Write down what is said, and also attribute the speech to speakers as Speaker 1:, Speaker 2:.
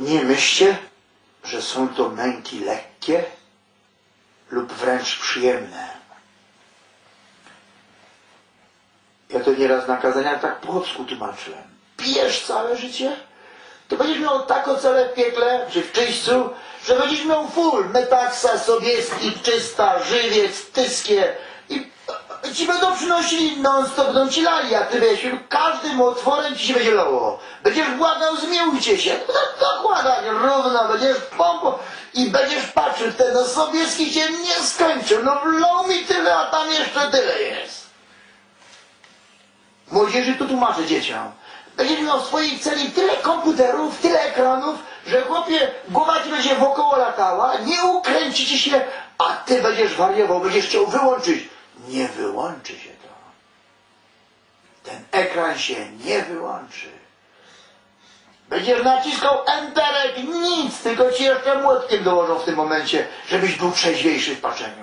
Speaker 1: Nie myślcie, że są to męki lekkie lub wręcz przyjemne. Ja to nieraz na kazaniach tak po chłopsku tłumaczyłem. Pijesz całe życie, to będziesz miał tako całe piekle, czy w czyśćcu, że będziesz miał full, metaksa, sobieski, czysta, żywiec, tyskie ci będą przynosili non-stop, będą ci lali, a ty wiesz, każdym otworem ci się będzie lało. Będziesz błagał, zmiłujcie się. No to dokładać równo, będziesz pompą i będziesz patrzył, ten no sobieski cię nie skończył. No wlał mi tyle, a tam jeszcze tyle jest. Młodzieży tu tłumaczę dzieciom. Będziesz miał w swojej celi tyle komputerów, tyle ekranów, że chłopie, głowa ci będzie wokoło latała, nie ukręci ci się, a ty będziesz wariował, będziesz chciał wyłączyć. Nie wyłączy się to. Ten ekran się nie wyłączy. Będziesz naciskał enterek, nic, tylko ci jeszcze młotkiem dołożą w tym momencie, żebyś był trzeźwiejszy w patrzeniu.